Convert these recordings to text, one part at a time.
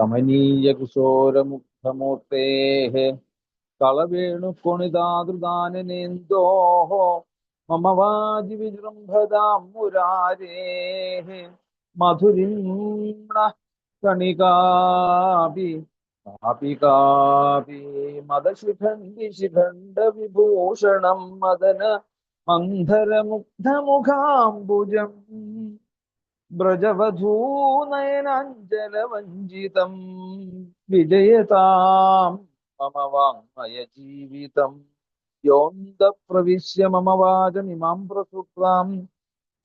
കമനീയ കിശോരമുഖമൂർത്തേः കളവേണുകൊണിതാതൃദാനനേന്തോः മമ വാജി വിജൃംഭതാം മുരാരേः മധുരിംണ കണികാപി കാപി കാപി മദശിഖണ്ഡി ശിഖണ്ഡ വിഭൂഷണം മദന മന്ധരമുഗ്ധമുഖാംബുജം. ब्रजवधूनयनाञ्जलवञ्जितं विजयता मम वाय जीवित योंद प्रवेश मम वाचमिमां प्रसुप्तां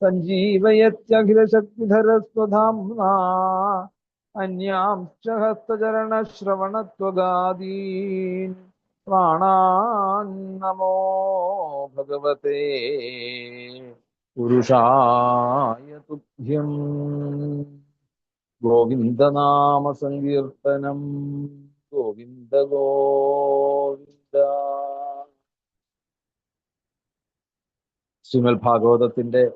सञ्जीवयत्यखिलशक्तिधरस्वधाम्ना अन्यांश्च हस्तचरणश्रवणत्वगादीन्। प्राणान्नमो भगवते। പുരുഷായ തുഭ്യം ഗോവിന്ദനാമ സങ്കീർത്തനം ഗോവിന്ദ ഗോവിന്ദ ശ്രീമൽ ഭാഗവതത്തിന്റെ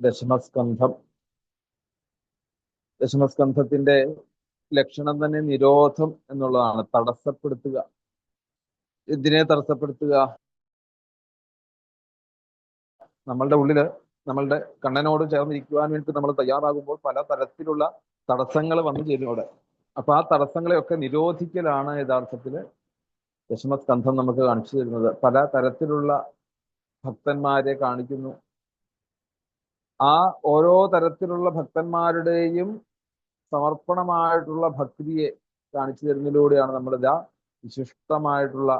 ദശമസ്കന്ധം. ദശമസ്കന്ധത്തിന്റെ ലക്ഷണം തന്നെ നിരോധം എന്നുള്ളതാണ്. തടസ്സപ്പെടുത്തുക. എന്തിനെ തടസ്സപ്പെടുത്തുക? നമ്മളുടെ ഉള്ളിൽ നമ്മളുടെ കണ്ണനോട് ചേർന്നിരിക്കുവാൻ വേണ്ടി നമ്മൾ തയ്യാറാകുമ്പോൾ പല തരത്തിലുള്ള തടസ്സങ്ങൾ വന്നു ചേരുന്നവിടെ അപ്പൊ ആ തടസ്സങ്ങളെയൊക്കെ നിരോധിക്കലാണ് യഥാർത്ഥത്തിൽ ദശമസ്കന്ധം നമുക്ക് കാണിച്ചു തരുന്നത്. പല തരത്തിലുള്ള ഭക്തന്മാരെ കാണിക്കുന്നു. ആ ഓരോ തരത്തിലുള്ള ഭക്തന്മാരുടെയും സമർപ്പണമായിട്ടുള്ള ഭക്തിയെ കാണിച്ചു തരുന്നതിലൂടെയാണ് നമ്മൾ ഇതാ വിശിഷ്ടമായിട്ടുള്ള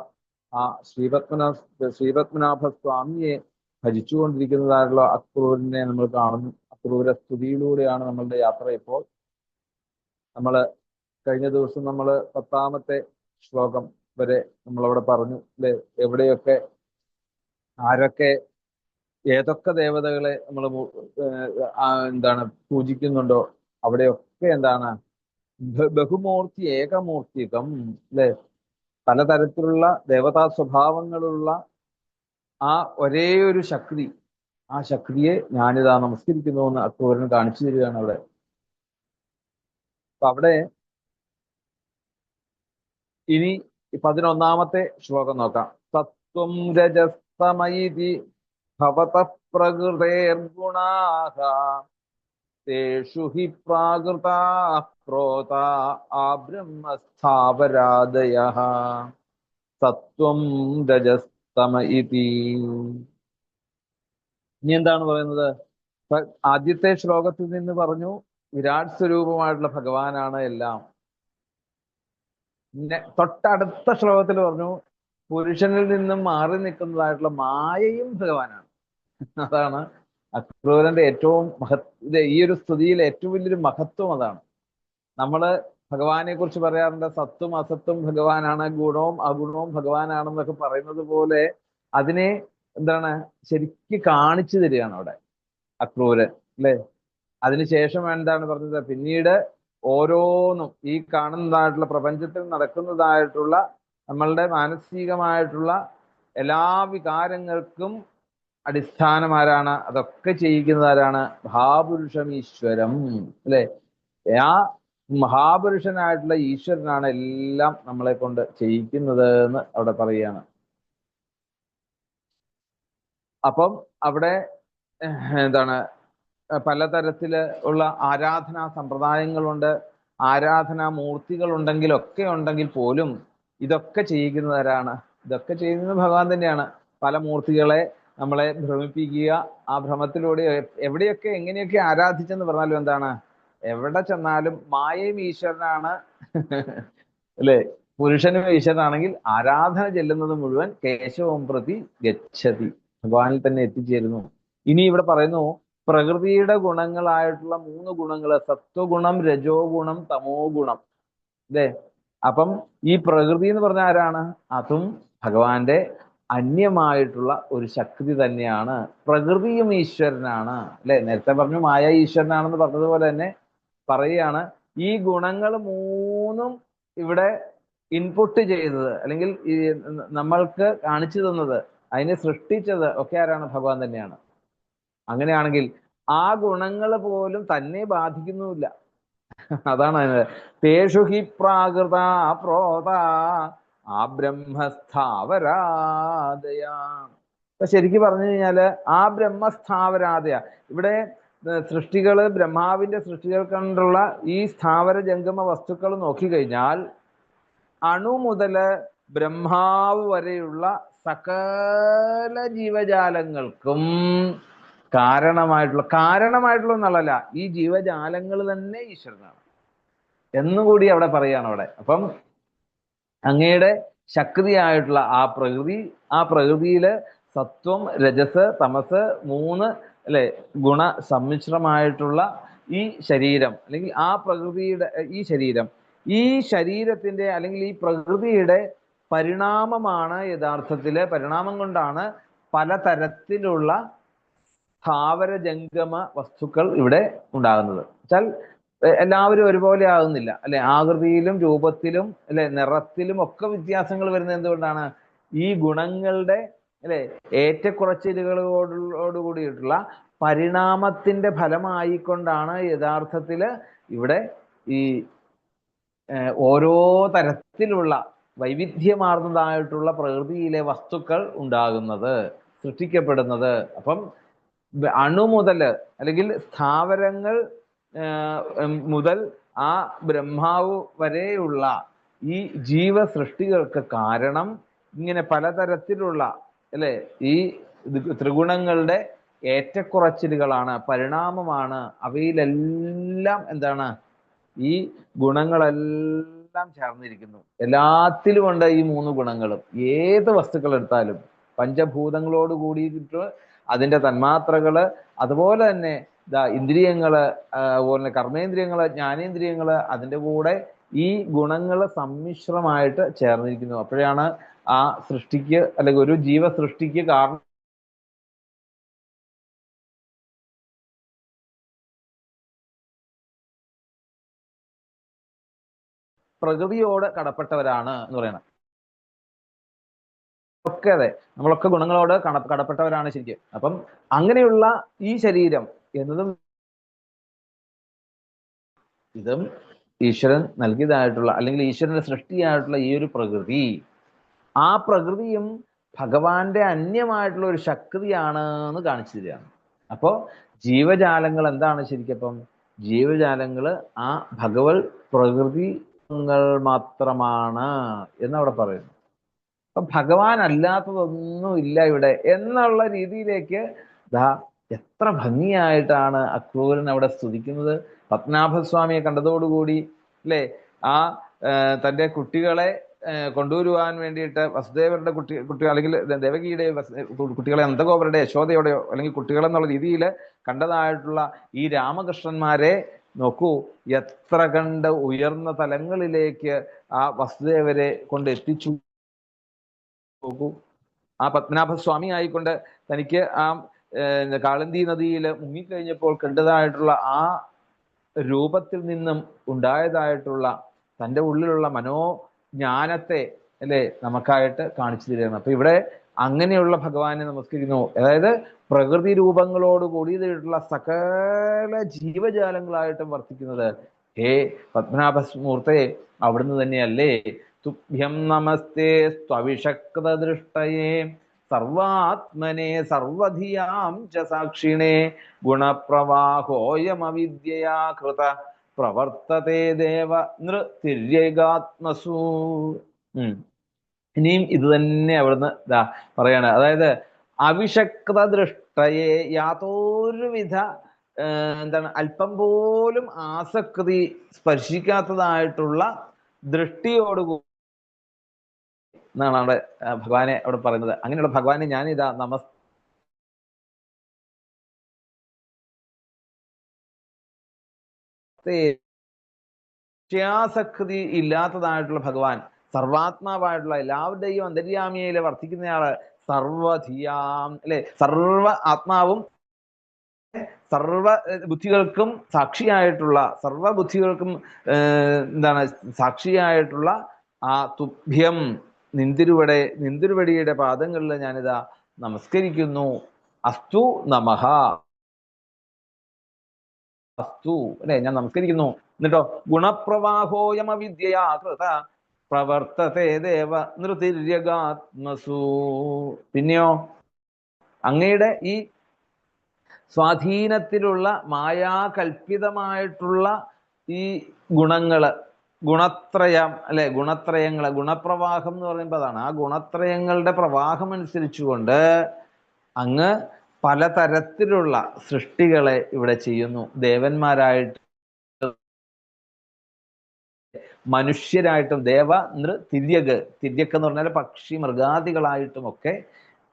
ആ ശ്രീപത്മനാഭ ശ്രീപത്മനാഭ സ്വാമിയെ ഭജിച്ചുകൊണ്ടിരിക്കുന്നതായിട്ടുള്ള അക്രൂരിനെ നമ്മൾ കാണുന്നു. അക്രൂര സ്തുതിയിലൂടെയാണ് നമ്മളുടെ യാത്ര ഇപ്പോൾ. നമ്മൾ കഴിഞ്ഞ ദിവസം നമ്മൾ പത്താമത്തെ ശ്ലോകം വരെ നമ്മളവിടെ പറഞ്ഞു. അല്ലെ? എവിടെയൊക്കെ ആരൊക്കെ ഏതൊക്കെ ദേവതകളെ നമ്മൾ എന്താണ് പൂജിക്കുന്നുണ്ടോ? അവിടെയൊക്കെ എന്താണ്? ബഹുമൂർത്തി ഏകമൂർത്തികം അല്ലെ? പലതരത്തിലുള്ള ദേവതാ സ്വഭാവങ്ങളുള്ള ആ ഒരേ ഒരു ശക്തി ആ ശക്തിയെ ഞാനിതാ നമസ്കരിക്കുന്നു എന്ന് അക്രൂരൻ കാണിച്ചു തരികയാണ് അവിടെ. അപ്പൊ അവിടെ ഇനി പതിനൊന്നാമത്തെ ശ്ലോകം നോക്കാം. തത്വം രജസ്തമൈതി ഭവത പ്രകൃതേർഗുണാഹ തേഷു ഹി പ്രാകൃത പ്രോത ആബ്രഹ്മസ്ഥാവരാദയ സത്വം രജസ് ഇനി എന്താണ് പറയുന്നത്? ആദ്യത്തെ ശ്ലോകത്തിൽ നിന്ന് പറഞ്ഞു വിരാട് സ്വരൂപമായിട്ടുള്ള ഭഗവാനാണ് എല്ലാം. പിന്നെ തൊട്ടടുത്ത ശ്ലോകത്തിൽ പറഞ്ഞു പുരുഷനിൽ നിന്നും മാറി നിൽക്കുന്നതായിട്ടുള്ള മായയും ഭഗവാനാണ്. അതാണ് അക്രൂരന്റെ ഏറ്റവും മഹത് ഈ ഒരു സ്തുതിയിൽ ഏറ്റവും വലിയൊരു മഹത്വം അതാണ്. നമ്മൾ ഭഗവാനെ കുറിച്ച് പറയാറുണ്ട് സത്വം അസത്വം ഭഗവാനാണ് ഗുണവും അഗുണവും ഭഗവാനാണെന്നൊക്കെ പറയുന്നത് പോലെ അതിനെ എന്താണ് ശരിക്ക് കാണിച്ചു തരികയാണ് അവിടെ അക്രൂരൻ അല്ലെ? അതിനുശേഷം എന്താണ് പറഞ്ഞത്? പിന്നീട് ഓരോന്നും ഈ കാണുന്നതായിട്ടുള്ള പ്രപഞ്ചത്തിൽ നടക്കുന്നതായിട്ടുള്ള നമ്മളുടെ മാനസികമായിട്ടുള്ള എല്ലാ വികാരങ്ങൾക്കും അടിസ്ഥാനമാരാണ് അതൊക്കെ ചെയ്യിക്കുന്നതാരാണ് ഭാപുരുഷം ഈശ്വരം അല്ലെ? ആ മഹാപുരുഷനായിട്ടുള്ള ഈശ്വരനാണ് എല്ലാം നമ്മളെ കൊണ്ട് ചെയ്യിക്കുന്നത് എന്ന് അവിടെ പറയുകയാണ്. അപ്പം അവിടെ എന്താണ് പലതരത്തിൽ ഉള്ള ആരാധനാ സമ്പ്രദായങ്ങളുണ്ട് ആരാധനാ മൂർത്തികൾ ഉണ്ടെങ്കിലൊക്കെ ഉണ്ടെങ്കിൽ പോലും ഇതൊക്കെ ചെയ്യിക്കുന്നവരാണ് ഇതൊക്കെ ചെയ്യുന്നത് ഭഗവാൻ തന്നെയാണ്. പല മൂർത്തികളെ നമ്മളെ ഭ്രമിപ്പിക്കുക ആ ഭ്രമത്തിലൂടെ എവിടെയൊക്കെ എങ്ങനെയൊക്കെ ആരാധിച്ചെന്ന് പറഞ്ഞാലും എന്താണ് എവിടെ ചെന്നാലും മായയും ഈശ്വരനാണ്. അല്ലെ? പുരുഷനും ഈശ്വരനാണെങ്കിൽ ആരാധന ചെല്ലുന്നത് മുഴുവൻ കേശവം പ്രതി ഗച്ഛതി. ഭഗവാനിൽ തന്നെ എത്തിച്ചേരുന്നു. ഇനി ഇവിടെ പറയുന്നു പ്രകൃതിയുടെ ഗുണങ്ങളായിട്ടുള്ള മൂന്ന് ഗുണങ്ങൾ സത്വഗുണം രജോ ഗുണം തമോ ഗുണം അല്ലേ? അപ്പം ഈ പ്രകൃതി എന്ന് പറഞ്ഞ ആരാണ്? അതും ഭഗവാന്റെ അന്യമായിട്ടുള്ള ഒരു ശക്തി തന്നെയാണ്. പ്രകൃതിയും ഈശ്വരനാണ്. അല്ലെ? നേരത്തെ പറഞ്ഞു മായ ഈശ്വരനാണെന്ന് പറഞ്ഞതുപോലെ തന്നെ പറയുകയാണ് ഈ ഗുണങ്ങൾ മൂന്നും ഇവിടെ ഇൻപുട്ട് ചെയ്തത് അല്ലെങ്കിൽ നമ്മൾക്ക് കാണിച്ചു തന്നത് അതിനെ സൃഷ്ടിച്ചത് ഒക്കെ ആരാണ്? ഭഗവാൻ തന്നെയാണ്. അങ്ങനെയാണെങ്കിൽ ആ ഗുണങ്ങൾ പോലും തന്നെ ബാധിക്കുന്നുമില്ല. അതാണ് അതിന് തേഷു ഹി പ്രാകൃത പ്രോത ആ ബ്രഹ്മസ്ഥാവരാതയാ ശരിക്കും പറഞ്ഞു കഴിഞ്ഞാൽ ആ ബ്രഹ്മസ്ഥാവരാതയ ഇവിടെ ഏർ സൃഷ്ടികൾ ബ്രഹ്മാവിന്റെ സൃഷ്ടികൾ കണ്ടുള്ള ഈ സ്ഥാവര ജംഗമ വസ്തുക്കൾ നോക്കിക്കഴിഞ്ഞാൽ അണു മുതൽ ബ്രഹ്മാവ് വരെയുള്ള സകല ജീവജാലങ്ങൾക്കും കാരണമായിട്ടുള്ള കാരണമായിട്ടുള്ള എന്നുള്ളതല്ല ഈ ജീവജാലങ്ങൾ തന്നെ ഈശ്വരനാണ്. എന്നുകൂടി അവിടെ പറയാണ് അവിടെ. അപ്പം അങ്ങയുടെ ശക്തിയായിട്ടുള്ള ആ പ്രകൃതി ആ പ്രകൃതിയിൽ സത്വം രജസ് തമസ് മൂന്ന് അല്ലെ? ഗുണ സമ്മിശ്രമായിട്ടുള്ള ഈ ശരീരം അല്ലെങ്കിൽ ആ പ്രകൃതിയുടെ ഈ ശരീരം ഈ ശരീരത്തിന്റെ അല്ലെങ്കിൽ ഈ പ്രകൃതിയുടെ പരിണാമമാണ് യഥാർത്ഥത്തിൽ പരിണാമം കൊണ്ടാണ് പലതരത്തിലുള്ള സ്ഥാവര ജംഗമ വസ്തുക്കൾ ഇവിടെ ഉണ്ടാകുന്നത്. വെച്ചാൽ എല്ലാവരും ഒരുപോലെ ആകുന്നില്ല. അല്ലെ? ആകൃതിയിലും രൂപത്തിലും അല്ലെ? നിറത്തിലും ഒക്കെ വ്യത്യാസങ്ങൾ വരുന്നത് എന്തുകൊണ്ടാണ്? ഈ ഗുണങ്ങളുടെ അല്ലെ? ഏറ്റക്കുറച്ചിലുകളോടോട് കൂടിയിട്ടുള്ള പരിണാമത്തിന്റെ ഫലമായിക്കൊണ്ടാണ് യഥാർത്ഥത്തിൽ ഇവിടെ ഈ ഓരോ തരത്തിലുള്ള വൈവിധ്യമാർന്നതായിട്ടുള്ള പ്രകൃതിയിലെ വസ്തുക്കൾ ഉണ്ടാകുന്നത് സൃഷ്ടിക്കപ്പെടുന്നത്. അപ്പം അണു മുതൽ അല്ലെങ്കിൽ സ്ഥാവരങ്ങൾ മുതൽ ആ ബ്രഹ്മാവ് വരെയുള്ള ഈ ജീവസൃഷ്ടികൾക്ക് കാരണം ഇങ്ങനെ പലതരത്തിലുള്ള അല്ലെ? ഈ ത്രിഗുണങ്ങളുടെ ഏറ്റക്കുറച്ചിലുകളാണ് പരിണാമമാണ്. അവയിലെല്ലാം എന്താണ്? ഈ ഗുണങ്ങളെല്ലാം ചേർന്നിരിക്കുന്നു. എല്ലാത്തിലും ഉണ്ട് ഈ മൂന്ന് ഗുണങ്ങളും. ഏത് വസ്തുക്കൾ എടുത്താലും പഞ്ചഭൂതങ്ങളോട് കൂടിയിട്ട് അതിന്റെ തന്മാത്രകൾ അതുപോലെ തന്നെ ഇന്ദ്രിയങ്ങൾ അതുപോലെ കർമ്മേന്ദ്രിയങ്ങൾ ജ്ഞാനേന്ദ്രിയങ്ങൾ അതിന്റെ കൂടെ ഈ ഗുണങ്ങളെ സമ്മിശ്രമായിട്ട് ചേർന്നിരിക്കുന്നു. അപ്പോഴാണ് ആ സൃഷ്ടിക്ക് അല്ലെങ്കിൽ ഒരു ജീവ സൃഷ്ടിക്ക് കാരണം പ്രകൃതിയോട് കടപ്പെട്ടവരാണ് എന്ന് പറയണം. ഒക്കെ അതെ നമ്മളൊക്കെ ഗുണങ്ങളോട് കട കടപ്പെട്ടവരാണ് ശരിക്കും. അപ്പം അങ്ങനെയുള്ള ഈ ശരീരം എന്നതും ഇതും ഈശ്വരൻ നൽകിയതായിട്ടുള്ള അല്ലെങ്കിൽ ഈശ്വരന്റെ സൃഷ്ടിയായിട്ടുള്ള ഈ ഒരു പ്രകൃതി ആ പ്രകൃതിയും ഭഗവാന്റെ അന്യമായിട്ടുള്ള ഒരു ശക്തിയാണ് എന്ന് കാണിച്ചു തരികയാണ് അപ്പോൾ ജീവജാലങ്ങൾ എന്താണ് ശരിക്കപ്പം ജീവജാലങ്ങൾ ആ ഭഗവത് പ്രകൃതി മാത്രമാണ് എന്നവിടെ പറയുന്നു. അപ്പൊ ഭഗവാൻ അല്ലാത്തതൊന്നും ഇല്ല ഇവിടെ എന്നുള്ള രീതിയിലേക്ക് ദാ എത്ര ഭംഗിയായിട്ടാണ് അക്രൂരൻ അവിടെ സ്തുതിക്കുന്നത്. പത്മനാഭസ്വാമിയെ കണ്ടതോടുകൂടി അല്ലേ? ആ തന്റെ കുട്ടികളെ കൊണ്ടുവരുവാൻ വേണ്ടിയിട്ട് വസുദേവരുടെ കുട്ടി കുട്ടികൾ അല്ലെങ്കിൽ ദേവകിയുടെ കുട്ടികളെ നന്ദഗോപരുടെ യശോദയുടെയോ അല്ലെങ്കിൽ കുട്ടികളെന്നുള്ള രീതിയിൽ കണ്ടതായിട്ടുള്ള ഈ രാമകൃഷ്ണന്മാരെ നോക്കൂ എത്ര കണ്ട് ഉയർന്ന തലങ്ങളിലേക്ക് ആ വസുദേവരെ കൊണ്ട് എത്തിച്ചു. നോക്കൂ ആ പത്മനാഭസ്വാമി ആയിക്കൊണ്ട് തനിക്ക് ആ കാളന്തി നദിയിൽ മുങ്ങിക്കഴിഞ്ഞപ്പോൾ കണ്ടതായിട്ടുള്ള ആ രൂപത്തിൽ നിന്നും ഉണ്ടായതായിട്ടുള്ള തന്റെ ഉള്ളിലുള്ള മനോജ്ഞാനത്തെ അല്ലെ നമുക്കായിട്ട് കാണിച്ചു തരുന്നത് അപ്പൊ ഇവിടെ അങ്ങനെയുള്ള ഭഗവാനെ നമസ്കരിക്കുന്നു. അതായത് പ്രകൃതി രൂപങ്ങളോട് കൂടിയതായിട്ടുള്ള സകല ജീവജാലങ്ങളായിട്ടും വർത്തിക്കുന്നത് ഹേ പത്മനാഭമൂർത്തെ അവിടുന്ന് തന്നെയല്ലേ? തുഭ്യം നമസ്തേ സ്വവിഷക്തദൃഷ്ടയേ സർവാത്മനെ സർവധിയാം ച സാക്ഷിണേ. ഗുണപ്രവാഹോയമവിദ്യയാ കൃത. പ്രവർത്തത്തെ ദേവ നൃതിര്യകാത്മസു. ഇനിയും ഇത് തന്നെ അവിടുന്ന് ഇതാ പറയാണ്. അതായത് അവിഷക്ത ദൃഷ്ടയെ യാതൊരുവിധ എന്താണ് അല്പം പോലും ആസക്തി സ്പർശിക്കാത്തതായിട്ടുള്ള ദൃഷ്ടിയോടുകൂടി എന്നാണ് അവിടെ ഭഗവാനെ അവിടെ പറയുന്നത്. അങ്ങനെയുള്ള ഭഗവാനെ ഞാൻ ഇതാ നമസ് വിഷയാസക്തി ഇല്ലാത്തതായിട്ടുള്ള ഭഗവാൻ സർവാത്മാവായിട്ടുള്ള എല്ലാവരുടെയും അന്തര്യാമിയയിൽ വർത്തിക്കുന്നയാൾ സർവധിയാം അല്ലെ? സർവ ആത്മാവും സർവ ബുദ്ധികൾക്കും സാക്ഷിയായിട്ടുള്ള സർവ ബുദ്ധികൾക്കും എന്താണ് സാക്ഷിയായിട്ടുള്ള ആ തുഭ്യം നിന്തിരുവടെ നിന്തിരുവടിയുടെ പാദങ്ങളിൽ ഞാനിതാ നമസ്കരിക്കുന്നു. അസ്തു നമഹ അസ്തു അല്ലെ? ഞാൻ നമസ്കരിക്കുന്നു. എന്നിട്ടോ ഗുണപ്രവാഹോയമ വിദ്യയാകൃത പ്രവർത്തത്തെ ദേവ നൃതിര്യഗാത്മസു. പിന്നെയോ അങ്ങയുടെ ഈ സ്വാധീനത്തിലുള്ള മായാകൽപിതമായിട്ടുള്ള ഈ ഗുണങ്ങൾ ഗുണത്രയം അല്ലെ ഗുണത്രയങ്ങളെ ഗുണപ്രവാഹം എന്ന് പറയുമ്പോൾ അതാണ്. ആ ഗുണത്രയങ്ങളുടെ പ്രവാഹം അനുസരിച്ചുകൊണ്ട് അങ്ങ് പലതരത്തിലുള്ള സൃഷ്ടികളെ ഇവിടെ ചെയ്യുന്നു. ദേവന്മാരായിട്ട് മനുഷ്യരായിട്ടും ദേവ നൃ തിര്യക് തിര്യക്ക് എന്ന് പറഞ്ഞാൽ പക്ഷി മൃഗാദികളായിട്ടും ഒക്കെ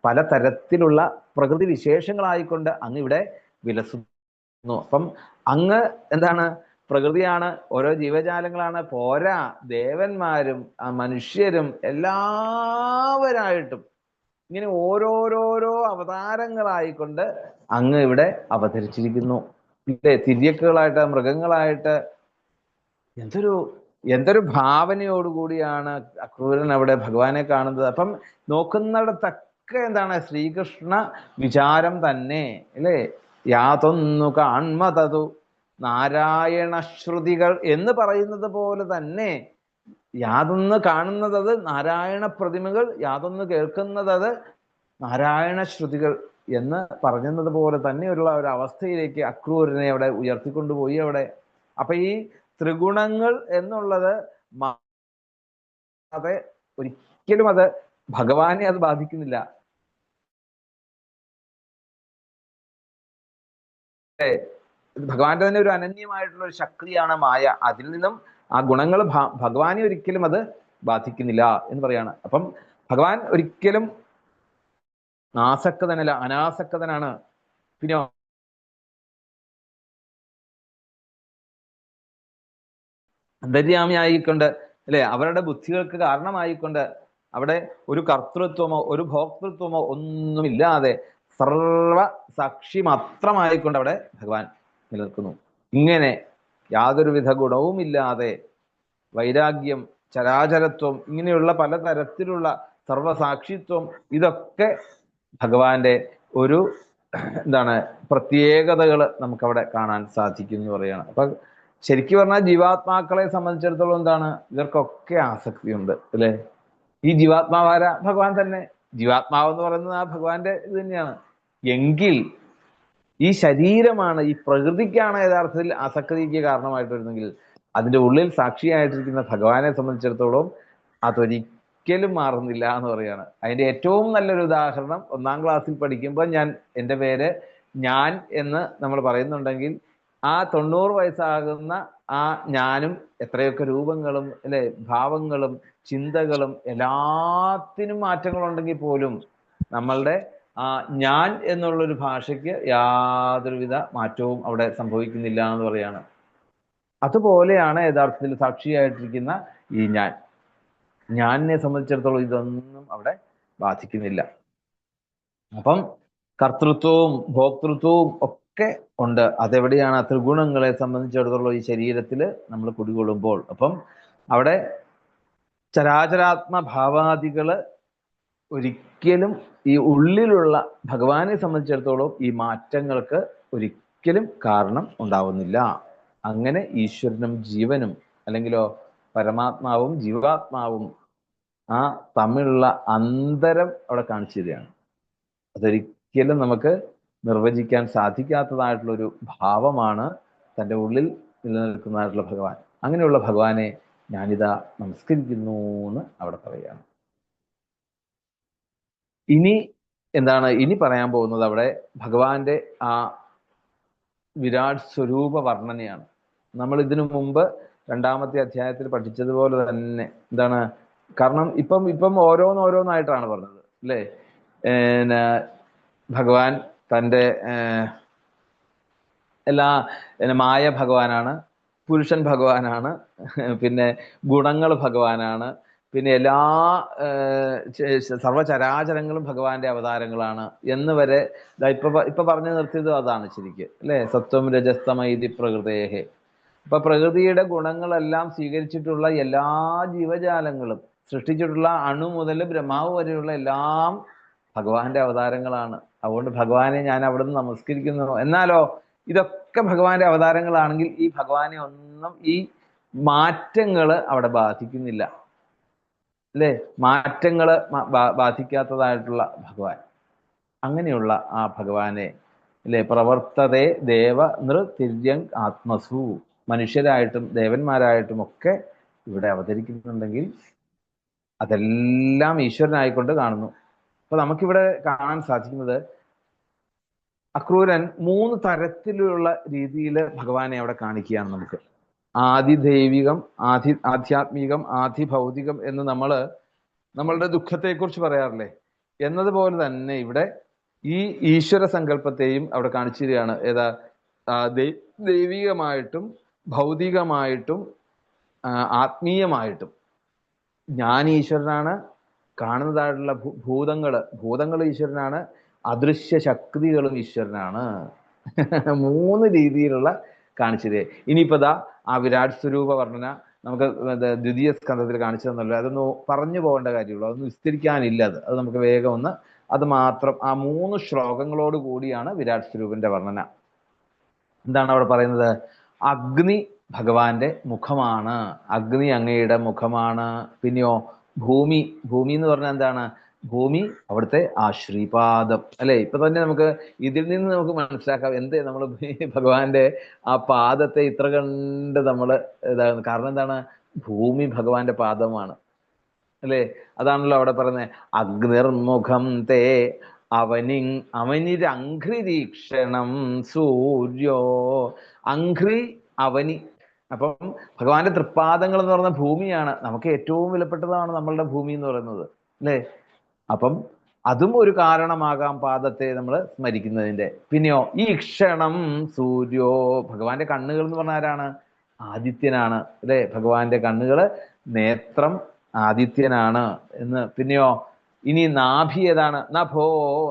പലതരത്തിലുള്ള പ്രകൃതി വിശേഷങ്ങളായിക്കൊണ്ട് അങ്ങ് ഇവിടെ വിലസുന്നു അപ്പം അങ്ങ് എന്താണ് പ്രകൃതിയാണ് ഓരോ ജീവജാലങ്ങളാണ്. പോരാ ദേവന്മാരും മനുഷ്യരും എല്ലാവരായിട്ടും ഇങ്ങനെ ഓരോരോരോ അവതാരങ്ങളായിക്കൊണ്ട് അങ്ങ് ഇവിടെ അവതരിച്ചിരിക്കുന്നു. ഇല്ലേ തിര്യക്കുകളായിട്ട് മൃഗങ്ങളായിട്ട് എന്തൊരു എന്തൊരു ഭാവനയോടുകൂടിയാണ് അക്രൂരൻ അവിടെ ഭഗവാനെ കാണുന്നത്. അപ്പം നോക്കുന്നിടത്തൊക്കെ എന്താണ് ശ്രീകൃഷ്ണ വിചാരം തന്നെ അല്ലേ? യാതൊന്നു കാൺമതതു. നാരായണ ശ്രുതികൾ എന്ന് പറയുന്നത് പോലെ തന്നെ യാതൊന്ന് കാണുന്നത് അത് നാരായണ പ്രതിമകൾ യാതൊന്ന് കേൾക്കുന്നത് അത് നാരായണ ശ്രുതികൾ എന്ന് പറഞ്ഞത് പോലെ തന്നെയുള്ള ഒരു അവസ്ഥയിലേക്ക് അക്രൂരനെ അവിടെ ഉയർത്തിക്കൊണ്ടുപോയി അവിടെ. അപ്പൊ ഈ ത്രിഗുണങ്ങൾ എന്നുള്ളത് അത് ഒരിക്കലും അത് ഭഗവാനെ അത് ബാധിക്കുന്നില്ല. ഏ, ഭഗവാന്റെ തന്നെ ഒരു അനന്യമായിട്ടുള്ള ഒരു ശക്തിയാണ് മായ. അതിൽ നിന്നും ആ ഗുണങ്ങൾ ഭഗവാനെ ഒരിക്കലും അത് ബാധിക്കുന്നില്ല എന്ന് പറയാണ്. അപ്പം ഭഗവാൻ ഒരിക്കലും ആസക്തനല്ല അനാസക്തനാണ്. പിന്നെ അന്തര്യാമിയായിക്കൊണ്ട് അല്ലെ? അവരുടെ ബുദ്ധികൾക്ക് കാരണമായിക്കൊണ്ട് അവിടെ ഒരു കർത്തൃത്വമോ ഒരു ഭോക്തൃത്വമോ ഒന്നുമില്ലാതെ സർവ സാക്ഷി മാത്രമായിക്കൊണ്ട് അവിടെ ഭഗവാൻ നിലനിൽക്കുന്നു. ഇങ്ങനെ യാതൊരുവിധ ഗുണവുമില്ലാതെ വൈരാഗ്യം ചരാചരത്വം ഇങ്ങനെയുള്ള പലതരത്തിലുള്ള സർവസാക്ഷിത്വം ഇതൊക്കെ ഭഗവാന്റെ ഒരു എന്താണ് പ്രത്യേകതകൾ നമുക്കവിടെ കാണാൻ സാധിക്കും എന്ന് പറയുകയാണ്. അപ്പൊ ശരിക്കും പറഞ്ഞാൽ ജീവാത്മാക്കളെ സംബന്ധിച്ചിടത്തോളം എന്താണ്? ഇവർക്കൊക്കെ ആസക്തിയുണ്ട് അല്ലെ? ഈ ജീവാത്മാവാര ഭഗവാൻ തന്നെ. ജീവാത്മാവ് എന്ന് പറയുന്നത് ആ ഭഗവാന്റെ ഇത് തന്നെയാണ്. എങ്കിൽ ഈ ശരീരമാണ് ഈ പ്രകൃതിക്കാണ് യഥാർത്ഥത്തിൽ ആസക്തിക്ക് കാരണമായിട്ട് വരുന്നെങ്കിൽ അതിന്റെ ഉള്ളിൽ സാക്ഷിയായിട്ടിരിക്കുന്ന ഭഗവാനെ സംബന്ധിച്ചിടത്തോളം അതൊരിക്കലും മാറുന്നില്ല എന്ന് പറയാണ്. അതിന്റെ ഏറ്റവും നല്ലൊരു ഉദാഹരണം ഒന്നാം ക്ലാസ്സിൽ പഠിക്കുമ്പോൾ ഞാൻ എന്റെ പേര് ഞാൻ എന്ന് നമ്മൾ പറയുന്നുണ്ടെങ്കിൽ ആ തൊണ്ണൂറ് വയസ്സാകുന്ന ആ ഞാനും എത്രയൊക്കെ രൂപങ്ങളും അല്ലെ ഭാവങ്ങളും ചിന്തകളും എല്ലാത്തിനും മാറ്റങ്ങളുണ്ടെങ്കിൽ പോലും നമ്മളുടെ ഞാൻ എന്നുള്ളൊരു ഭാഷയ്ക്ക് യാതൊരുവിധ മാറ്റവും അവിടെ സംഭവിക്കുന്നില്ല എന്ന് പറയാണ്. അതുപോലെയാണ് യഥാർത്ഥത്തിൽ സാക്ഷിയായിട്ടിരിക്കുന്ന ഈ ഞാൻ. ഞാനിനെ സംബന്ധിച്ചിടത്തോളം ഇതൊന്നും അവിടെ ബാധിക്കുന്നില്ല. അപ്പം കർത്തൃത്വവും ഭോക്തൃത്വവും ഒക്കെ ഉണ്ട്. അതെവിടെയാണ്? ത്രിഗുണങ്ങളെ സംബന്ധിച്ചിടത്തോളം ഈ ശരീരത്തിൽ നമ്മൾ കുടികൊള്ളുമ്പോൾ. അപ്പം അവിടെ ചരാചരാത്മ ഭാവാദികൾ ഒരിക്കലും ഈ ഉള്ളിലുള്ള ഭഗവാനെ സംബന്ധിച്ചിടത്തോളം ഈ മാറ്റങ്ങൾക്ക് ഒരിക്കലും കാരണം ഉണ്ടാവുന്നില്ല. അങ്ങനെ ഈശ്വരനും ജീവനും അല്ലെങ്കിലോ പരമാത്മാവും ജീവാത്മാവും ആ തമ്മിലുള്ള അന്തരം അവിടെ കാണിച്ചു തരികയാണ്. അതൊരിക്കലും നമുക്ക് നിർവചിക്കാൻ സാധിക്കാത്തതായിട്ടുള്ള ഒരു ഭാവമാണ് തന്റെ ഉള്ളിൽ നിലനിൽക്കുന്നതായിട്ടുള്ള ഭഗവാൻ. അങ്ങനെയുള്ള ഭഗവാനെ ഞാനിതാ നമസ്കരിക്കുന്നു എന്ന് അവിടെ പറയുകയാണ്. ഇനി എന്താണ് ഇനി പറയാൻ പോകുന്നത് അവിടെ ഭഗവാന്റെ ആ വിരാട് സ്വരൂപ വർണനയാണ് നമ്മൾ ഇതിനു മുമ്പ് രണ്ടാമത്തെ അധ്യായത്തിൽ പഠിച്ചതുപോലെ തന്നെ എന്താണ് കാരണം ഇപ്പം ഇപ്പം ഓരോന്നോരോന്നായിട്ടാണ് പറഞ്ഞത് അല്ലേ? ഭഗവാൻ തന്റെ എല്ലാ മായ ഭഗവാനാണ് പുരുഷൻ ഭഗവാനാണ് പിന്നെ ഗുണങ്ങൾ ഭഗവാനാണ് പിന്നെ എല്ലാ സർവചരാചരങ്ങളും ഭഗവാന്റെ അവതാരങ്ങളാണ് എന്ന് വരെ ഇപ്പൊ ഇപ്പൊ പറഞ്ഞു നിർത്തിയത് അതാണ് ശരിക്ക് അല്ലെ? സത്വം രജസ്തമൈതി പ്രകൃതേഹെ. അപ്പൊ പ്രകൃതിയുടെ ഗുണങ്ങളെല്ലാം സ്വീകരിച്ചിട്ടുള്ള എല്ലാ ജീവജാലങ്ങളും സൃഷ്ടിച്ചിട്ടുള്ള അണു മുതൽ ബ്രഹ്മാവ് വരെയുള്ള എല്ലാം ഭഗവാന്റെ അവതാരങ്ങളാണ്. അതുകൊണ്ട് ഭഗവാനെ ഞാൻ അവിടുന്ന് നമസ്കരിക്കുന്നു. എന്നാലോ ഇതൊക്കെ ഭഗവാന്റെ അവതാരങ്ങളാണെങ്കിൽ ഈ ഭഗവാനെ ഒന്നും ഈ മാറ്റങ്ങൾ അവിടെ ബാധിക്കുന്നില്ല. അല്ലേ മാറ്റങ്ങൾ ബാധിക്കാത്തതായിട്ടുള്ള ഭഗവാൻ. അങ്ങനെയുള്ള ആ ഭഗവാനെ അല്ലെ പ്രവർത്തതെ ദേവ നൃതിര്യങ് ആത്മസു. മനുഷ്യരായിട്ടും ദേവന്മാരായിട്ടും ഒക്കെ ഇവിടെ അവതരിക്കുന്നുണ്ടെങ്കിൽ അതെല്ലാം ഈശ്വരനായിക്കൊണ്ട് കാണുന്നു. അപ്പൊ നമുക്കിവിടെ കാണാൻ സാധിക്കുന്നത് അക്രൂരൻ മൂന്ന് തരത്തിലുള്ള രീതിയിൽ ഭഗവാനെ അവിടെ കാണിക്കുകയാണ് നമുക്ക്. ആദിദൈവികം ആദി ആധ്യാത്മികം ആദിഭൗതികം എന്ന് നമ്മൾ നമ്മളുടെ ദുഃഖത്തെക്കുറിച്ച് പറയാറില്ലേ? എന്നതുപോലെ തന്നെ ഇവിടെ ഈ ഈശ്വര സങ്കല്പത്തെയും അവിടെ കാണിച്ചു തരികയാണ് ഏതാ ദൈവികമായിട്ടും ഭൗതികമായിട്ടും ആത്മീയമായിട്ടും. ഞാൻ ഈശ്വരനാണ് കാണുന്നതായിട്ടുള്ള ഭൂതങ്ങൾ ഭൂതങ്ങൾ ഈശ്വരനാണ് അദൃശ്യ ശക്തികളും ഈശ്വരനാണ്. മൂന്ന് രീതിയിലുള്ള കാണിച്ചത്. ഇനിയിപ്പോ ദാ ആ വിരാട് സ്വരൂപ വർണന നമുക്ക് ദ്വിതീയ സ്കന്ധത്തിൽ കാണിച്ചു തന്നല്ലോ അതൊന്ന് പറഞ്ഞു പോകേണ്ട കാര്യമുള്ളൂ. അതൊന്നും വിസ്തരിക്കാനില്ല അത്. അത് നമുക്ക് വേഗം ഒന്ന് അത് മാത്രം ആ മൂന്ന് ശ്ലോകങ്ങളോട് കൂടിയാണ് വിരാട് സ്വരൂപന്റെ വർണന. എന്താണ് അവിടെ പറയുന്നത്? അഗ്നി ഭഗവാന്റെ മുഖമാണ്. അഗ്നി അങ്ങയുടെ മുഖമാണ്. പിന്നെയോ ഭൂമി. ഭൂമി എന്ന് പറഞ്ഞാൽ എന്താണ്? ഭൂമി അവിടുത്തെ ആശ്രീപാദം ശ്രീപാദം. അല്ലെ? ഇപ്പൊ തന്നെ നമുക്ക് ഇതിൽ നിന്ന് നമുക്ക് മനസ്സിലാക്കാം എന്ത് നമ്മൾ ഭഗവാന്റെ ആ പാദത്തെ ഇത്ര കണ്ട് നമ്മൾ ഇതാകുന്നു. കാരണം എന്താണ്? ഭൂമി ഭഗവാന്റെ പാദമാണ്. അല്ലേ? അതാണല്ലോ അവിടെ പറയുന്നത്. അഗ്നിർമുഖം തേ അവനി അവനിരഘ്രിരീക്ഷണം സൂര്യോ. അഘ്രി അവനി. അപ്പം ഭഗവാന്റെ തൃപ്പാദങ്ങൾ എന്ന് പറയുന്ന ഭൂമിയാണ്. നമുക്ക് ഏറ്റവും വിലപ്പെട്ടതാണ് നമ്മളുടെ ഭൂമി എന്ന് പറയുന്നത്. അല്ലേ? അപ്പം അതും ഒരു കാരണമാകാം പാദത്തെ നമ്മൾ സ്മരിക്കുന്നതിന്റെ പിന്നെയോ ഈ ക്ഷണം സൂര്യോ ഭഗവാന്റെ കണ്ണുകൾ എന്ന് പറഞ്ഞ ആരാണ്? ആദിത്യനാണ്. അല്ലെ? ഭഗവാന്റെ കണ്ണുകൾ നേത്രം ആദിത്യനാണ് എന്ന്. പിന്നെയോ ഇനി നാഭി ഏതാണ്? നഭോ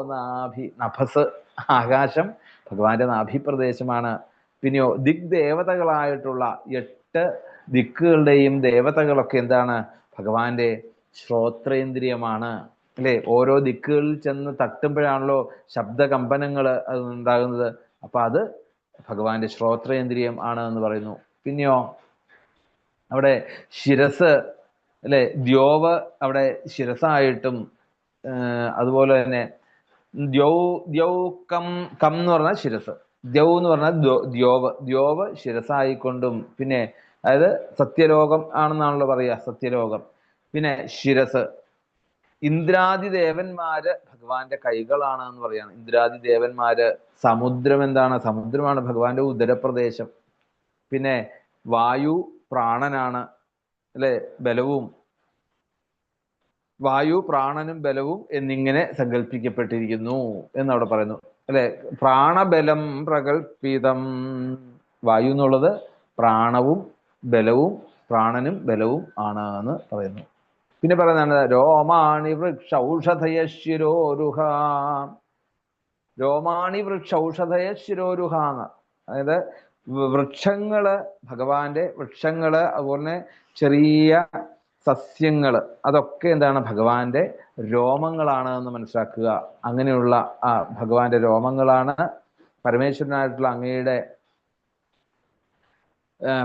നാഭി നഭസ് ആകാശം ഭഗവാന്റെ നാഭി പ്രദേശമാണ്. പിന്നെയോ ദിഗ് ദേവതകളായിട്ടുള്ള എട്ട് ദിക്കുകളുടെയും ദേവതകളൊക്കെ എന്താണ്? ഭഗവാന്റെ ശ്രോത്രേന്ദ്രിയമാണ്. അല്ലെ? ഓരോ ദിക്കുകളിൽ ചെന്ന് തട്ടുമ്പോഴാണല്ലോ ശബ്ദ കമ്പനങ്ങൾ ഉണ്ടാകുന്നത്. അപ്പൊ അത് ഭഗവാന്റെ ശ്രോത്രേന്ദ്രിയം ആണ് എന്ന് പറയുന്നു. പിന്നെയോ? അവിടെ ശിരസ് അല്ലെ? ദ്യോവ് അവിടെ ശിരസായിട്ടും അതുപോലെ തന്നെ ദ്യോ ദ്യൗ കം കം എന്ന് പറഞ്ഞാൽ ശിരസ്. ദ്യോ എന്ന് പറഞ്ഞാൽ ദ്യോവ്. ദ്യോവ് ശിരസായിക്കൊണ്ടും പിന്നെ അതായത് സത്യലോകം ആണെന്നാണല്ലോ പറയുക സത്യലോകം. പിന്നെ ശിരസ്. ഇന്ദ്രാദി ദേവന്മാര് ഭഗവാന്റെ കൈകളാണ് എന്ന് പറയാണ്. ഇന്ദ്രാദി ദേവന്മാര് സമുദ്രം എന്താണ്? സമുദ്രമാണ് ഭഗവാന്റെ ഉദരപ്രദേശം. പിന്നെ വായു പ്രാണനാണ് അല്ലെ? ബലവും. വായു പ്രാണനും ബലവും എന്നിങ്ങനെ സങ്കല്പിക്കപ്പെട്ടിരിക്കുന്നു എന്നവിടെ പറയുന്നു. അല്ലെ? പ്രാണബലം പ്രകൽപിതം വായു എന്നുള്ളത് പ്രാണവും ബലവും പ്രാണനും ബലവും ആണ് എന്ന് പറയുന്നു. പിന്നെ പറയുന്നതാണ് രോമാണി വൃക്ഷ ഔഷധയ ശിരോരുഹ രോമാണി വൃക്ഷ ഔഷധയ ശിരോരുഹ എന്ന് അതായത് വൃക്ഷങ്ങൾ ഭഗവാന്റെ വൃക്ഷങ്ങൾ അതുപോലെ ചെറിയ സസ്യങ്ങൾ അതൊക്കെ എന്താണ് ഭഗവാന്റെ രോമങ്ങളാണ് എന്ന് മനസ്സിലാക്കുക. അങ്ങനെയുള്ള ആ ഭഗവാന്റെ രോമങ്ങളാണ് പരമേശ്വരനായിട്ടുള്ള അങ്ങയുടെ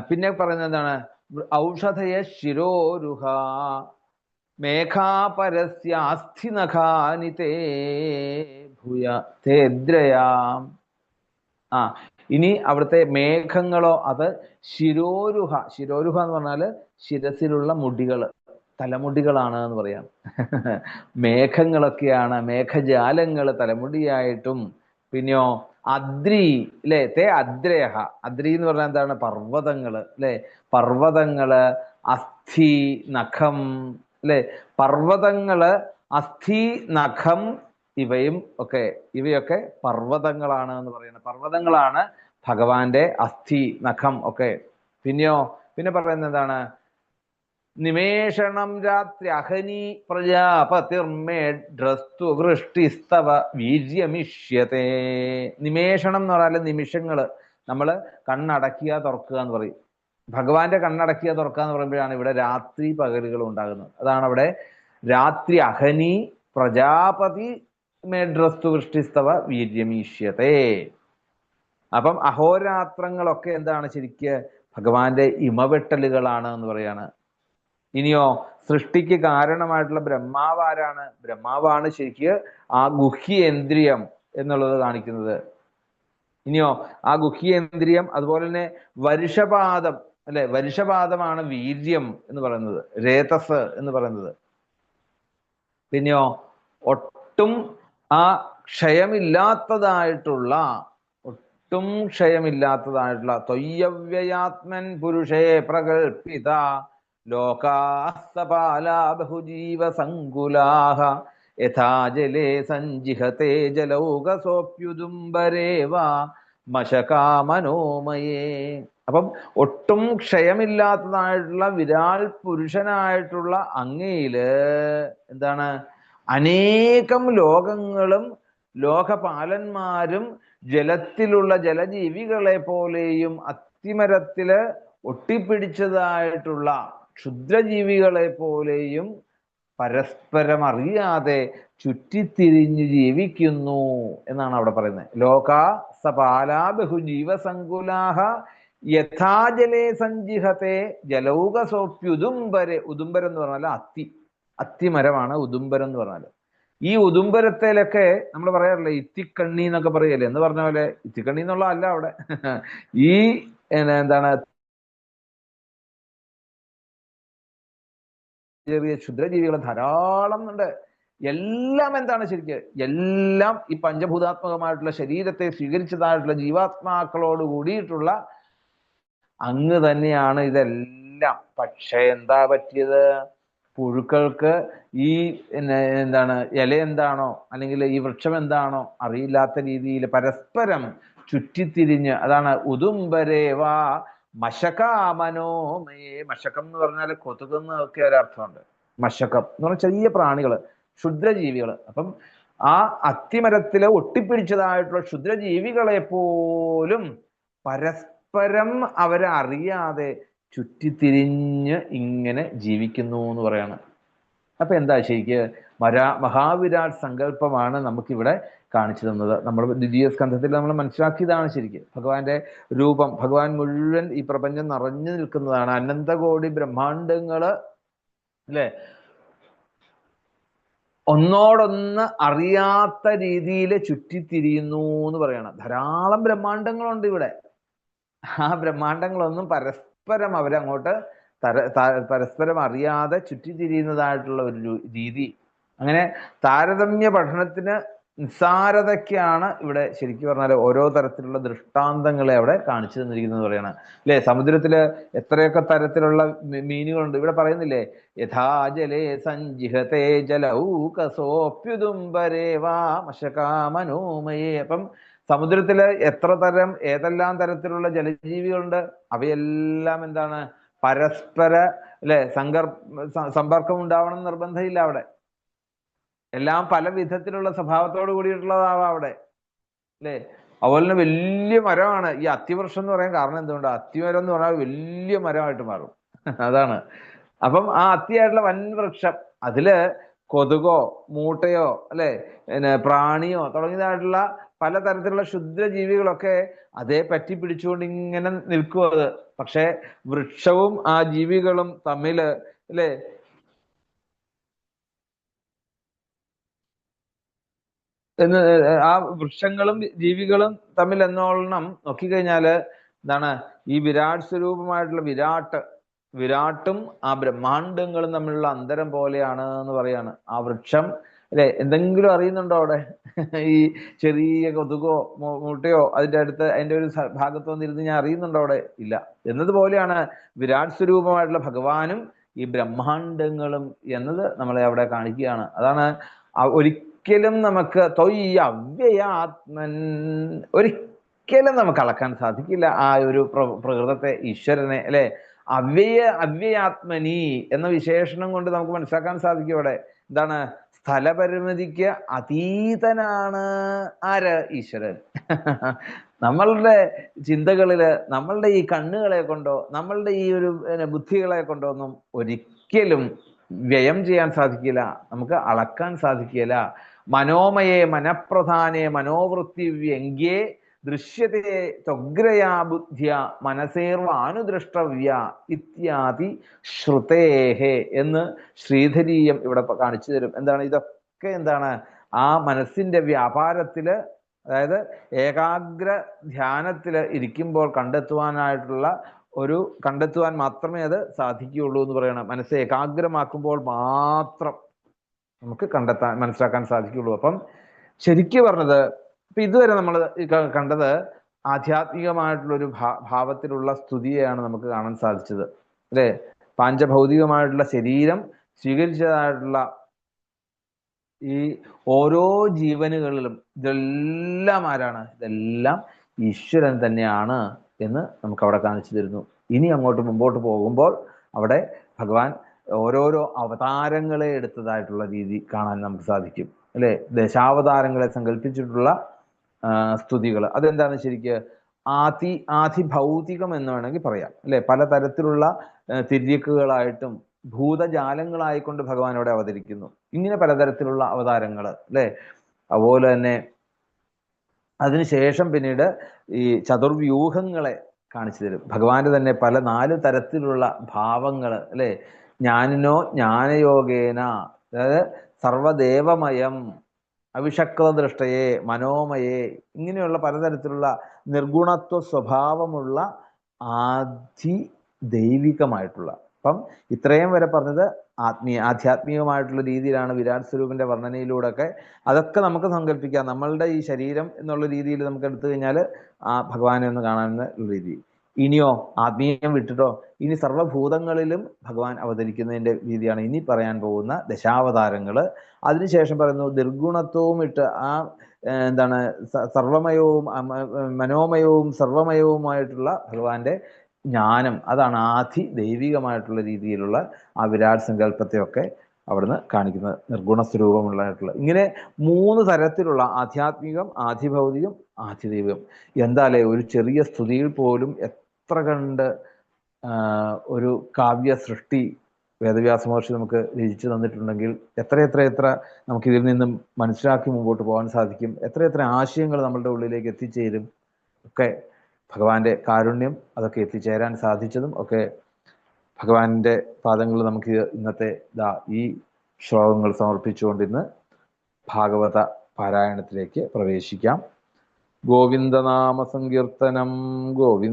പിന്നെ പറയുന്നത് എന്താണ് ഔഷധയ ശിരോരുഹ മേഘാപരസ്യാസ്ഥിനഖാനി ഭൂയ തേദ്രയാം ആ ഇനി അവിടുത്തെ മേഘങ്ങളോ അത് ശിരോരുഹ ശിരോരുഹ എന്ന് പറഞ്ഞാൽ ശിരസിലുള്ള മുടികൾ തലമുടികളാണ് എന്ന് പറയാം. മേഘങ്ങളൊക്കെയാണ് മേഘജാലങ്ങൾ തലമുടിയായിട്ടും പിന്നെയോ അദ്രി അല്ലെ തേ അദ്രേഹ. അദ്രി എന്ന് പറഞ്ഞാൽ എന്താണ്? പർവതങ്ങൾ അല്ലെ പർവതങ്ങൾ അസ്ഥി നഖം അല്ലെ? പർവതങ്ങൾ അസ്ഥി നഖം ഇവയും ഒക്കെ ഇവയൊക്കെ പർവതങ്ങളാണ് എന്ന് പറയുന്നത്. പർവതങ്ങളാണ് ഭഗവാന്റെ അസ്ഥി നഖം ഒക്കെ. പിന്നെയോ പിന്നെ പറയുന്നത് എന്താണ്? നിമേഷണം രാത്രി അഹനി പ്രജാപതിർമേഡ്രസ്തു വൃഷ്ടിസ്തവ വീര്യമിഷ്യതേ നിമേഷണം എന്ന് പറഞ്ഞാൽ നിമിഷങ്ങൾ. നമ്മൾ കണ്ണടക്കുക തുറക്കുക എന്ന് പറയും. ഭഗവാന്റെ കണ്ണടക്കുക തുറക്കുക എന്ന് പറയുമ്പോഴാണ് ഇവിടെ രാത്രി പകലുകൾ ഉണ്ടാകുന്നത്. അതാണ് അവിടെ രാത്രി അഹനി പ്രജാപതി മേഡ്രസ്തു വൃഷ്ടിസ്തവ വീര്യമീഷ്യത്തെ. അപ്പം അഹോരാത്രങ്ങളൊക്കെ എന്താണ് ശരിക്ക് ഭഗവാന്റെ ഇമവെട്ടലുകളാണ് എന്ന് പറയാണ്. ഇനിയോ സൃഷ്ടിക്ക് കാരണമായിട്ടുള്ള ബ്രഹ്മാവാരാണ് ബ്രഹ്മാവാണ് ശരിക്ക് ആ ഗുഹ്യേന്ദ്രിയം എന്നുള്ളത് കാണിക്കുന്നത്. ഇനിയോ ആ ഗുഹ്യേന്ദ്രിയം അതുപോലെ തന്നെ വരുഷപാദം അല്ലെ? വരുഷപാദമാണ് വീര്യം എന്ന് പറയുന്നത്. രേതസ് എന്ന് പറയുന്നത്. പിന്നെയോ ഒട്ടും ആ ക്ഷയമില്ലാത്തതായിട്ടുള്ള ഒട്ടും ക്ഷയമില്ലാത്തതായിട്ടുള്ള തൊയ്യവ്യയാത്മൻ പുരുഷേ പ്രകൽപ്പിത ലോകാസ്തപാല യഥാജലേ സഞ്ജിഹത്തെ ജലൗകസോപ്യുദുംബരേവ മശകാമനോമയേ. അപ്പം ഒട്ടും ക്ഷയമില്ലാത്തതായിട്ടുള്ള വിരാൽ പുരുഷനായിട്ടുള്ള അങ്ങയിൽ എന്താണ്? അനേകം ലോകങ്ങളും ലോകപാലന്മാരും ജലത്തിലുള്ള ജലജീവികളെ പോലെയും അത്തിമരത്തിൽ ഒട്ടിപ്പിടിച്ചതായിട്ടുള്ള ക്ഷുദ്രജീവികളെ പോലെയും പരസ്പരം അറിയാതെ ചുറ്റിത്തിരിഞ്ഞ് ജീവിക്കുന്നു എന്നാണ് അവിടെ പറയുന്നത്. ലോക സപാല ബഹുജീവസങ്കുലാഹ യഥാജലേ സഞ്ചിഹത്തെ ജലൗക സോപ്യ ഉദുംബരെ ഉദുംബരം എന്ന് പറഞ്ഞാൽ അത്തി. അത്തിമരമാണ് ഉദുംബരം എന്ന് പറഞ്ഞാൽ ഈ ഉദുംബരത്തിലൊക്കെ നമ്മൾ പറയാറില്ലേ ഇത്തിക്കണ്ണി എന്നൊക്കെ പറയല്ലേ? എന്ന് പറഞ്ഞ പോലെ ഇത്തിക്കണ്ണി എന്നുള്ള അല്ല അവിടെ. ഈ എന്താണ് ചെറിയ ക്ഷുദ്രജീവികൾ ധാരാളം ഉണ്ട്. എല്ലാം എന്താണ് ശരിക്ക്? എല്ലാം ഈ പഞ്ചഭൂതാത്മകമായിട്ടുള്ള ശരീരത്തെ സ്വീകരിച്ചതായിട്ടുള്ള ജീവാത്മാക്കളോട് കൂടിയിട്ടുള്ള അങ്ങ് തന്നെയാണ് ഇതെല്ലാം. പക്ഷെ എന്താ പറ്റിയത്? പുഴുക്കൾക്ക് ഈ എന്താണ് ഇല എന്താണോ അല്ലെങ്കിൽ ഈ വൃക്ഷം എന്താണോ അറിയില്ലാത്ത രീതിയിൽ പരസ്പരം ചുറ്റിത്തിരിഞ്ഞ് അതാണ് ഉദുംബരേവാ മശകാമനോമയെ മശകം എന്ന് പറഞ്ഞാൽ കൊതുക് എന്നൊക്കെ ഒരർത്ഥമുണ്ട് മശകം എന്ന് പറഞ്ഞാൽ ചെറിയ പ്രാണികൾ ക്ഷുദ്രജീവികൾ അപ്പം ആ അത്തിമരത്തിലെ ഒട്ടിപ്പിടിച്ചതായിട്ടുള്ള ക്ഷുദ്രജീവികളെ പോലും പരസ്പരം അവരെ അറിയാതെ ചുറ്റിത്തിരിഞ്ഞ് ഇങ്ങനെ ജീവിക്കുന്നു എന്ന് പറയാണ്. അപ്പൊ എന്താ ശരിക്ക്? മരാ മഹാവിരാട് സങ്കല്പമാണ് നമുക്കിവിടെ കാണിച്ചു തന്നത്. നമ്മൾ ദ്വിതീയ സ്കന്ധത്തിൽ നമ്മൾ മനസ്സിലാക്കിയതാണ് ശരിക്കും. ഭഗവാന്റെ രൂപം ഭഗവാൻ മുഴുവൻ ഈ പ്രപഞ്ചം നിറഞ്ഞു നിൽക്കുന്നതാണ്. അനന്തകോടി ബ്രഹ്മാണ്ടങ്ങൾ അല്ലെ? ഒന്നോടൊന്ന് അറിയാത്ത രീതിയിൽ ചുറ്റിത്തിരിയുന്നു എന്ന് പറയണം. ധാരാളം ബ്രഹ്മാണ്ടങ്ങളുണ്ട് ഇവിടെ. ആ ബ്രഹ്മാണ്ടങ്ങളൊന്നും പരസ്പരം അവരങ്ങോട്ട് തര പരസ്പരം അറിയാതെ ചുറ്റിത്തിരിയുന്നതായിട്ടുള്ള ഒരു രീതി. അങ്ങനെ താരതമ്യ പഠനത്തിന് നിസ്സാരതയ്ക്കാണ് ഇവിടെ ശരിക്കും പറഞ്ഞാൽ ഓരോ തരത്തിലുള്ള ദൃഷ്ടാന്തങ്ങളെ അവിടെ കാണിച്ചു തന്നിരിക്കുന്നത് പറയാണ്. അല്ലെ? സമുദ്രത്തിൽ എത്രയൊക്കെ തരത്തിലുള്ള മീനുകളുണ്ട്. ഇവിടെ പറയുന്നില്ലേ? യഥാജലേ സഞ്ജിഹത്തെ ജലൗകസോപ്യുദുംബരേവാ മശകാമനോമയേ. അപ്പം സമുദ്രത്തിൽ എത്ര തരം ഏതെല്ലാം തരത്തിലുള്ള ജലജീവികളുണ്ട് അവയെല്ലാം എന്താണ് പരസ്പര അല്ലെ സങ്കർ സമ്പർക്കം ഉണ്ടാവണം നിർബന്ധമില്ല അവിടെ. എല്ലാം പല വിധത്തിലുള്ള സ്വഭാവത്തോട് കൂടിയിട്ടുള്ളതാവാം അവിടെ. അല്ലേ? അതുപോലെ തന്നെ വലിയ മരമാണ്. ഈ അത്തിവൃക്ഷം എന്ന് പറയാൻ കാരണം എന്തുകൊണ്ട്? അത്തിമരം എന്ന് പറഞ്ഞാൽ വലിയ മരമായിട്ട് മാറും. അതാണ്. അപ്പം ആ അത്തിയായിട്ടുള്ള വൻ വൃക്ഷം അതിൽ കൊതുകോ മൂട്ടയോ അല്ലെ പിന്നെ പ്രാണിയോ തുടങ്ങിയതായിട്ടുള്ള പലതരത്തിലുള്ള ക്ഷുദ്രജീവികളൊക്കെ അതേ പറ്റി പിടിച്ചുകൊണ്ട് ഇങ്ങനെ നിൽക്കും അത്. പക്ഷെ വൃക്ഷവും ആ ജീവികളും തമ്മിൽ അല്ലെ? എന്ന് ആ വൃക്ഷങ്ങളും ജീവികളും തമ്മിൽ എന്നോളണം നോക്കിക്കഴിഞ്ഞാൽ എന്താണ്? ഈ വിരാട് സ്വരൂപമായിട്ടുള്ള വിരാട്ട് വിരാട്ടും ആ ബ്രഹ്മാണ്ടങ്ങളും തമ്മിലുള്ള അന്തരം പോലെയാണ് എന്ന് പറയാണ്. ആ വൃക്ഷം അല്ലെ എന്തെങ്കിലും അറിയുന്നുണ്ടോ അവിടെ? ഈ ചെറിയ കൊതുകോ മുട്ടയോ അതിന്റെ അടുത്ത് അതിന്റെ ഒരു ഭാഗത്ത് വന്നിരുന്ന് ഞാൻ അറിയുന്നുണ്ടോ അവിടെ? ഇല്ല. എന്നതുപോലെയാണ് വിരാട് സ്വരൂപമായിട്ടുള്ള ഭഗവാനും ഈ ബ്രഹ്മാണ്ടങ്ങളും എന്നത് നമ്മളെ അവിടെ കാണിക്കുകയാണ്. അതാണ് ഒരിക്കലും നമുക്ക് തൊയ്യ അവ്യയാത്മൻ ഒരിക്കലും നമുക്ക് അളക്കാൻ സാധിക്കില്ല ആ ഒരു പ്രകൃതത്തെ ഈശ്വരനെ അല്ലെ? അവ്യയ അവ്യയാത്മനി എന്ന വിശേഷണം കൊണ്ട് നമുക്ക് മനസ്സിലാക്കാൻ സാധിക്കും അവിടെ. എന്താണ്? സ്ഥലപരിമിതിക്ക് അതീതനാണ് ആര്? ഈശ്വരൻ. നമ്മളുടെ ചിന്തകളിൽ നമ്മളുടെ ഈ കണ്ണുകളെ കൊണ്ടോ നമ്മളുടെ ഈ ഒരു ബുദ്ധികളെ കൊണ്ടോ ഒന്നും ഒരിക്കലും വ്യയം ചെയ്യാൻ സാധിക്കില്ല. നമുക്ക് അളക്കാൻ സാധിക്കില്ല. മനോമയെ മനപ്രധാനെ മനോവൃത്തി വ്യംഗ്യേ ദൃശ്യത്തെ ത്വഗ്രയാ ബുദ്ധ്യ മനസേർവാനുദ്രഷ്ടവ്യ ഇത്യാദി ശ്രുതേഹേ എന്ന് ശ്രീധരീയം ഇവിടെ കാണിച്ചു തരും. എന്താണ്? ഇതൊക്കെ എന്താണ്? ആ മനസ്സിന്റെ വ്യാപാരത്തിൽ അതായത് ഏകാഗ്ര ധ്യാനത്തിൽ ഇരിക്കുമ്പോൾ കണ്ടെത്തുവാനായിട്ടുള്ള ഒരു കണ്ടെത്തുവാൻ മാത്രമേ അത് സാധിക്കുകയുള്ളൂ എന്ന് പറയണം. മനസ്സ് ഏകാഗ്രമാക്കുമ്പോൾ മാത്രം നമുക്ക് കണ്ടെത്താൻ മനസ്സിലാക്കാൻ സാധിക്കുകയുള്ളൂ. അപ്പം ശരിക്കും പറഞ്ഞത് ഇപ്പൊ ഇതുവരെ നമ്മൾ കണ്ടത് ആധ്യാത്മികമായിട്ടുള്ള ഒരു ഭാവത്തിലുള്ള സ്തുതിയെയാണ് നമുക്ക് കാണാൻ സാധിച്ചത്. അല്ലെ? പാഞ്ചഭൗതികമായിട്ടുള്ള ശരീരം സ്വീകരിച്ചതായിട്ടുള്ള ഈ ഓരോ ജീവനുകളിലും ഇതെല്ലാം ആരാണ്? ഇതെല്ലാം ഈശ്വരൻ തന്നെയാണ് എന്ന് നമുക്ക് അവിടെ കാണിച്ചു തരുന്നു. ഇനി അങ്ങോട്ട് മുമ്പോട്ട് പോകുമ്പോൾ അവിടെ ഭഗവാൻ ഓരോരോ അവതാരങ്ങളെ എടുത്തതായിട്ടുള്ള രീതി കാണാൻ നമുക്ക് സാധിക്കും. അല്ലെ? ദശാവതാരങ്ങളെ സങ്കല്പിച്ചിട്ടുള്ള സ്തുതികൾ അതെന്താണ് ശരിക്ക്? ആതി ആതിഭൗതികം എന്ന് വേണമെങ്കിൽ പറയാം. അല്ലെ? പലതരത്തിലുള്ള തിര്യക്കുകളായിട്ടും ഭൂതജാലങ്ങളായിക്കൊണ്ട് ഭഗവാൻ അവിടെ അവതരിക്കുന്നു. ഇങ്ങനെ പലതരത്തിലുള്ള അവതാരങ്ങൾ അല്ലെ? അതുപോലെ തന്നെ അതിനുശേഷം പിന്നീട് ഈ ചതുർവ്യൂഹങ്ങളെ കാണിച്ചു തരും. ഭഗവാന്റെ തന്നെ പല നാല് തരത്തിലുള്ള ഭാവങ്ങൾ അല്ലെ? ജ്ഞാനിനോ ജ്ഞാനയോഗേന അതായത് സർവദേവമയം അവിഷക്ത ദൃഷ്ടയെ മനോമയെ ഇങ്ങനെയുള്ള പലതരത്തിലുള്ള നിർഗുണത്വ സ്വഭാവമുള്ള ആധി ദൈവികമായിട്ടുള്ള അപ്പം ഇത്രയും വരെ പറഞ്ഞത് ആത്മീയ ആധ്യാത്മികമായിട്ടുള്ള രീതിയിലാണ് വിരാട് സ്വരൂപിന്റെ വർണനയിലൂടെ ഒക്കെ അതൊക്കെ നമുക്ക് സങ്കല്പിക്കാം നമ്മളുടെ ഈ ശരീരം എന്നുള്ള രീതിയിൽ നമുക്ക് എടുത്തു കഴിഞ്ഞാൽ ആ ഭഗവാനെ ഒന്ന് കാണാവുന്ന രീതി ഇനിയോ ആത്മീയം വിട്ടിട്ടോ? ഇനി സർവഭൂതങ്ങളിലും ഭഗവാൻ അവതരിക്കുന്നതിന്റെ രീതിയാണ് ഇനി പറയാൻ പോകുന്ന ദശാവതാരങ്ങൾ. അതിനുശേഷം പറയുന്നു ദുർഗുണത്വവും ഇട്ട് ആ എന്താണ് സർവമയവും മനോമയവും സർവമയവുമായിട്ടുള്ള ഭഗവാന്റെ ജ്ഞാനം അതാണ് ആധി ദൈവികമായിട്ടുള്ള രീതിയിലുള്ള ആ വിരാട് സങ്കല്പത്തെയൊക്കെ അവിടുന്ന് കാണിക്കുന്നത് നിർഗുണ സ്വരൂപമുള്ളതായിട്ടുള്ള. ഇങ്ങനെ മൂന്ന് തരത്തിലുള്ള ആധ്യാത്മികം ആധിഭൗതികം ആധിദൈവികം എന്താലേ ഒരു ചെറിയ സ്തുതിയിൽ പോലും എത്ര കണ്ട് ഒരു കാവ്യ സൃഷ്ടി വേദവ്യാസ മഹർഷി നമുക്ക് രചിച്ചു തന്നിട്ടുണ്ടെങ്കിൽ എത്ര എത്ര എത്ര നമുക്ക് ഇതിൽ നിന്നും മനസ്സിലാക്കി മുമ്പോട്ട് പോകാൻ സാധിക്കും. എത്ര എത്ര ആശയങ്ങൾ നമ്മളുടെ ഉള്ളിലേക്ക് എത്തിച്ചേരും. ഒക്കെ ഭഗവാന്റെ കാരുണ്യം അതൊക്കെ എത്തിച്ചേരാൻ സാധിച്ചതും ഒക്കെ ഭഗവാന്റെ പാദങ്ങൾ നമുക്ക് ഇന്നത്തെ ദാ ഈ ശ്ലോകങ്ങൾ സമർപ്പിച്ചുകൊണ്ട് ഇന്ന് ഭാഗവത പാരായണത്തിലേക്ക് പ്രവേശിക്കാം. ഗോവിന്ദനാമ സങ്കീർത്തനം. ഗോവിന്ദ